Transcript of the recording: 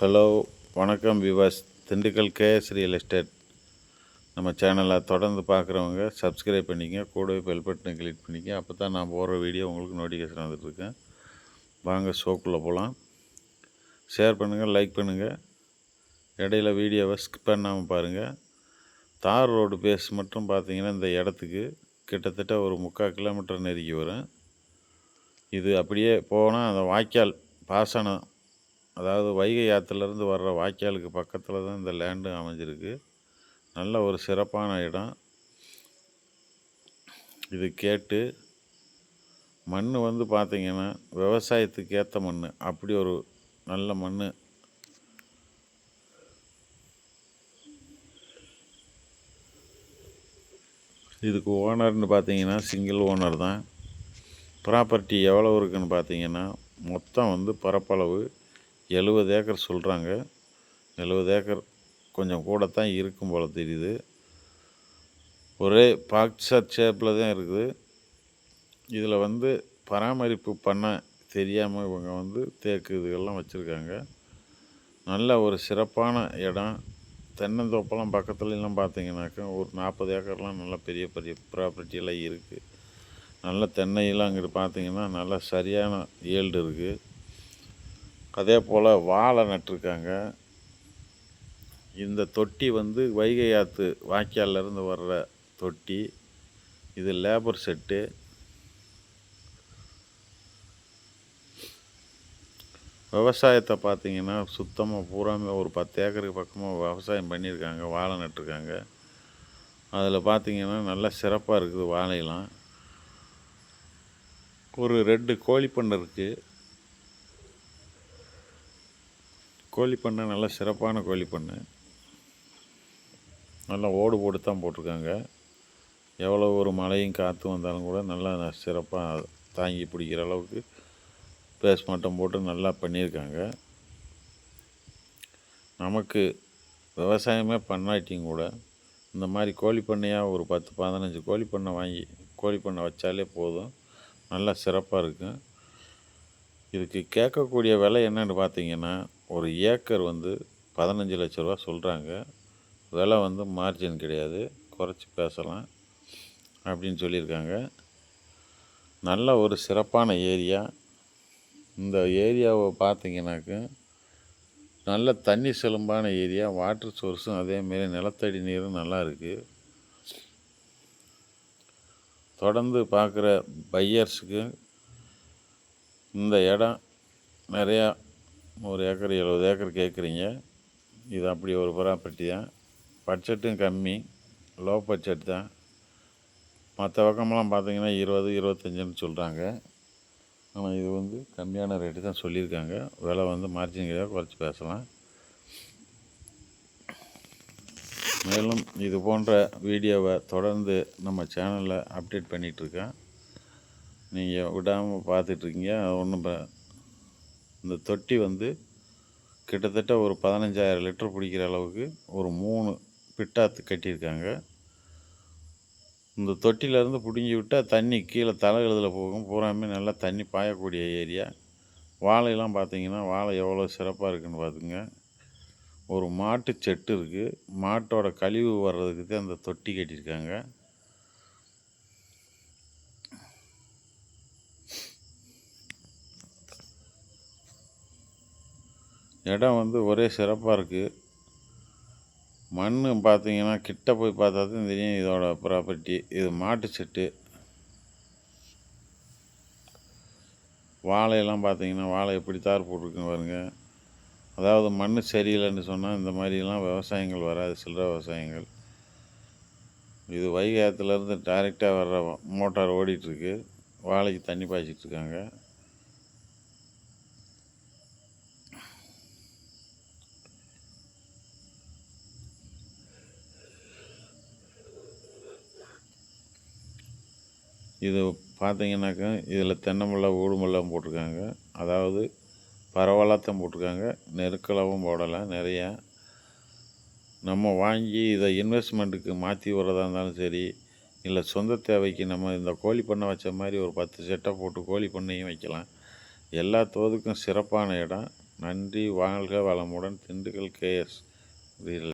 Hello வணக்கம் விவாஸ் Dindigul KS real estate. நம்ம சேனலை தொடர்ந்து பார்க்குறவங்க சப்ஸ்கிரைப் பண்ணிக்க கூடவே பெல் பட்டனை கிளிக் பண்ணிக்க அப்போ தான் நான் போடுற வீடியோ உங்களுக்கு நோட்டிஃபிகேஷன் வந்துட்டுருக்கேன் வாங்க ஷோக்குள்ளே போகலாம் ஷேர் பண்ணுங்கள் லைக் பண்ணுங்கள் இடையில வீடியோவை ஸ்கிப் பண்ணாமல் பாருங்கள் தார் ரோடு பேஸ் மட்டும் பார்த்தீங்கன்னா இந்த இடத்துக்கு கிட்டத்தட்ட ஒரு முக்கால் கிலோமீட்டர் நெருக்கி வரும். இது அப்படியே போனால் அந்த வாய்க்கால் பாசனம் அதாவது வைகை ஆற்றுலேருந்து வர்ற வாய்க்காலுக்கு பக்கத்தில் தான் இந்த லேண்டு அமைஞ்சிருக்கு. நல்ல ஒரு சிறப்பான இடம். இது கேட்டு மண் வந்து பார்த்திங்கன்னா விவசாயத்துக்கு ஏற்ற மண் அப்படி ஒரு நல்ல மண் இதுக்கு ஓனர்னு பார்த்தீங்கன்னா சிங்கிள் ஓனர் தான். ப்ராப்பர்ட்டி எவ்வளோ இருக்குதுன்னு பார்த்தீங்கன்னா மொத்தம் வந்து பரப்பளவு எழுபது ஏக்கர் சொல்கிறாங்க எழுபது ஏக்கர் கொஞ்சம் கூட தான் இருக்கும் போல் தெரியுது. ஒரே பாக்ஸர் ஷேப்பில் தான் இருக்குது. இதில் வந்து பராமரிப்பு பண்ண தெரியாமல் இவங்க வந்து தேக்கு இதுகள்லாம் வச்சுருக்காங்க. நல்ல ஒரு சிறப்பான இடம். தென்னந்தோப்பெல்லாம் பக்கத்துலலாம் பார்த்தீங்கன்னாக்கா ஒரு நாற்பது ஏக்கர்லாம் நல்ல பெரிய பெரிய ப்ராப்பர்ட்டியெல்லாம் இருக்குது நல்ல தென்னையெல்லாம் அங்கிட்டு பார்த்தீங்கன்னா நல்லா சரியான ஏல்டு இருக்குது அதே போல் வாழை நட்டிருக்காங்க. இந்த தொட்டி வந்து வைகை ஆற்று வாய்க்கால்லேருந்து வர்ற தொட்டி. இது லேபர் செட்டு. விவசாயத்தை பார்த்தீங்கன்னா சுத்தமாக பூராமே ஒரு பத்து ஏக்கருக்கு பக்கமாக விவசாயம் பண்ணியிருக்காங்க வாழை நட்டிருக்காங்க. அதில் பார்த்தீங்கன்னா நல்லா சிறப்பாக இருக்குது வாழையெல்லாம். ஒரு ரெண்டு கோழி பண்ணை இருக்குது கோழி பண்ணை நல்லா சிறப்பான கோழி பண்ணை. நல்லா ஓடு போட்டு தான் போட்டிருக்காங்க. எவ்வளோ ஒரு மழையும் காற்று வந்தாலும் கூட நல்லா சிறப்பாக தாங்கி பிடிக்கிற அளவுக்கு பேஸ்மட்டம் போட்டு நல்லா பண்ணியிருக்காங்க. நமக்கு விவசாயமே பண்ணாட்டியும் கூட இந்த மாதிரி கோழி பண்ணையாக ஒரு பத்து பதினஞ்சு கோழி பண்ணை வாங்கி கோழி பண்ணை வச்சாலே போதும். நல்லா சிறப்பாக இருக்கும். இதுக்கு கேட்கக்கூடிய விலை என்னென்னு பார்த்தீங்கன்னா ஒரு ஏக்கர் வந்து பதினஞ்சு லட்ச ரூபா சொல்கிறாங்க விலை வந்து மார்ஜின் கிடையாது. குறைச்சி பேசலாம் அப்படின்னு சொல்லியிருக்காங்க. நல்ல ஒரு சிறப்பான ஏரியா. இந்த ஏரியாவை பார்த்தீங்கன்னாக்க நல்ல தண்ணி செலும்பான ஏரியா. வாட்டர் சோர்ஸும் அதேமாரி நிலத்தடி நீரும் நல்லா இருக்குது தொடர்ந்து பார்க்குற பையர்ஸுக்கு இந்த இடம் நிறையா ஒரு ஏக்கர் எழுபது ஏக்கர் கேட்குறீங்க. இது அப்படி ஒரு ப்ராப்பர்ட்டி தான் பட்ஜெட்டும் கம்மி. லோ பட்ஜெட் தான். மற்ற பக்கமெல்லாம் பார்த்தீங்கன்னா இருபது இருபத்தஞ்சுன்னு சொல்கிறாங்க ஆனால் இது வந்து கம்மியான ரேட்டு தான் சொல்லியிருக்காங்க. விலை வந்து மார்ஜின் கிடையாது குறைச்சி பேசலாம். மேலும் இது போன்ற வீடியோவை தொடர்ந்து நம்ம சேனலில் அப்டேட் பண்ணிகிட்ருக்கேன் நீங்கள் விடாமல் பார்த்துட்ருக்கீங்க ஒன்றும் இந்த தொட்டி வந்து கிட்டத்தட்ட ஒரு பதினஞ்சாயிரம் லிட்டர் பிடிக்கிற அளவுக்கு ஒரு மூணு பிட்டாத்து கட்டியிருக்காங்க. இந்த தொட்டியிலேருந்து பிடுங்கி விட்டால் தண்ணி கீழே தலைகளத்தில் போகும். பூராமே நல்லா தண்ணி பாயக்கூடிய ஏரியா. வாழையெல்லாம் பார்த்தீங்கன்னா வாழை எவ்வளோ சிறப்பாக இருக்குன்னு பார்த்துங்க. ஒரு மாட்டு செட்டு இருக்குது மாட்டோட கழிவு வர்றதுக்கு தான் அந்த தொட்டி கட்டியிருக்காங்க. இடம் வந்து ஒரே சிறப்பாக இருக்குது மண் பார்த்தீங்கன்னா கிட்ட போய் பார்த்தா தான் தெரியும் இதோட ப்ராப்பர்ட்டி இது மாட்டு செட்டு. வாழையெல்லாம் பார்த்தீங்கன்னா வாழை எப்படி தார் போட்டிருக்குன்னு பாருங்க. அதாவது மண் சரியில்லைன்னு சொன்னால் இந்த மாதிரிலாம் விவசாயங்கள் வராது சில்லற விவசாயங்கள். இது வைகை டைரெக்டாக வர்ற மோட்டார் ஓடிட்டுருக்கு வாழைக்கு தண்ணி பாய்ச்சிட்ருக்காங்க இது பார்த்தீங்கன்னாக்கா இதில் தென்னம்பிள்ளை ஊடுமெல்லாம் போட்டிருக்காங்க. அதாவது பரவலாகத்தான் போட்டிருக்காங்க. நெருக்கலாகவும் போடலாம் நிறையா. நம்ம வாங்கி இதை இன்வெஸ்ட்மெண்ட்டுக்கு மாற்றி விட்றதா இருந்தாலும் சரி இல்லை சொந்த தேவைக்கு நம்ம இந்த கோழி பண்ணை வச்ச மாதிரி ஒரு பத்து செட்டை போட்டு கோழி பண்ணையும் வைக்கலாம். எல்லா தோதுக்கும் சிறப்பான இடம். நன்றி வாழ்க வளமுடன். திண்டுக்கல் கேஎஸ்